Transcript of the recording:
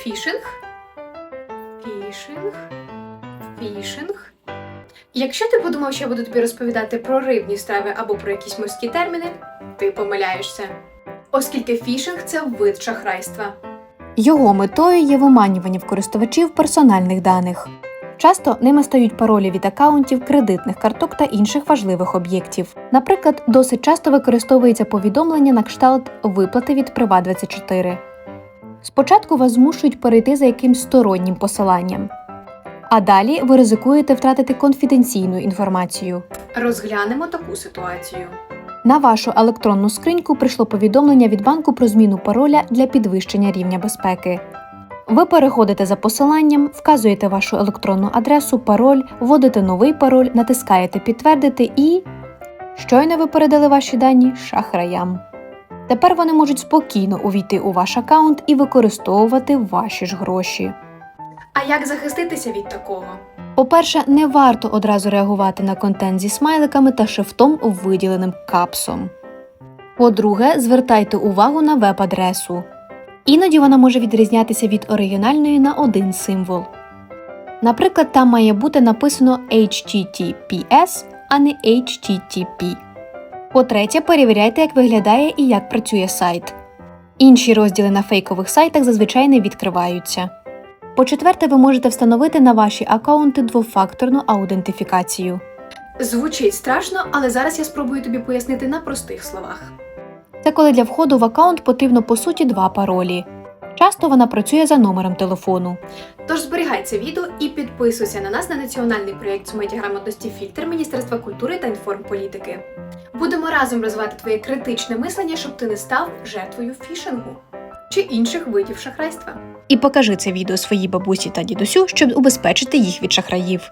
Фішинг. Фішинг. Фішинг. Якщо ти подумав, що я буду тобі розповідати про рибні страви або про якісь морські терміни, ти помиляєшся. Оскільки фішинг це вид шахрайства. Його метою є виманювання в користувачів персональних даних. Часто ними стають паролі від акаунтів, кредитних карток та інших важливих об'єктів. Наприклад, досить часто використовується повідомлення на кшталт виплати від Privat24. Спочатку вас змушують перейти за якимсь стороннім посиланням, а далі ви ризикуєте втратити конфіденційну інформацію. Розглянемо таку ситуацію. На вашу електронну скриньку прийшло повідомлення від банку про зміну пароля для підвищення рівня безпеки. Ви переходите за посиланням, вказуєте вашу електронну адресу, пароль, вводите новий пароль, натискаєте підтвердити і. Щойно ви передали ваші дані шахраям. Тепер вони можуть спокійно увійти у ваш аккаунт і використовувати ваші ж гроші. А як захиститися від такого? По-перше, не варто одразу реагувати на контент зі смайликами та шрифтом виділеним капсом. По-друге, звертайте увагу на веб-адресу. Іноді вона може відрізнятися від оригінальної на один символ. Наприклад, там має бути написано HTTPS, а не HTTP. По-третє, перевіряйте, як виглядає і як працює сайт. Інші розділи на фейкових сайтах зазвичай не відкриваються. По-четверте, ви можете встановити на ваші аккаунти двофакторну аутентифікацію. Звучить страшно, але зараз я спробую тобі пояснити на простих словах. Це коли для входу в аккаунт потрібно по суті два паролі. Часто вона працює за номером телефону. Тож зберігай це відео і підписуйся на нас на національний проєкт з медіаграмотності фільтр Міністерства культури та інформполітики. Будемо разом розвивати твоє критичне мислення, щоб ти не став жертвою фішингу чи інших видів шахрайства. І покажи це відео своїй бабусі та дідусю, щоб убезпечити їх від шахраїв.